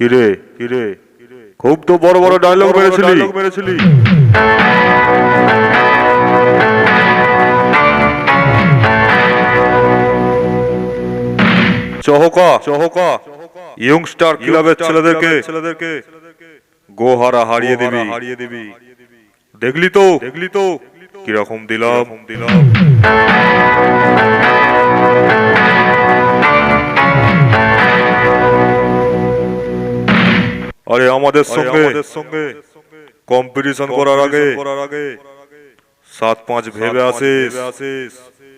কিরে? কিরে? খুব তো বড় বড় ডায়লগ মেরেছিলি। মেরেছিলি। চহকা চহকা। ইয়ংস্টার ক্লাবের ছেলেদেরকে। ছেলেদেরকে। গোহারা হারিয়ে দিবি। হারিয়ে দিবি। দেখলি তো? দেখলি তো? কীরকম দিলাম? দিলাম? আমাদের সঙ্গে সঙ্গে কম্পিটিশন করার আগে করার আগে সাত পাঁচ ভেবে আসিস।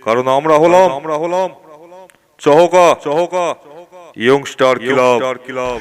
কারণ আমরা হলাম আমরা হলাম চহকা। চহকা। Youngster club club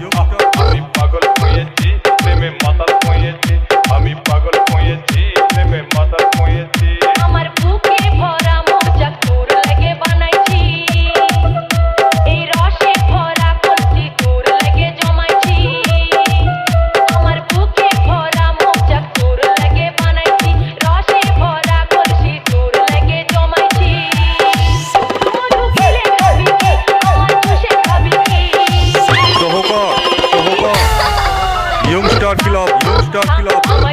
Jungstadtglaub, gelaufen.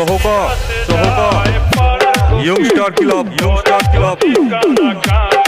Sohoko, Sohoko, Young Star Club, Young Star Club.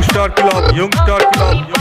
Young star club young star club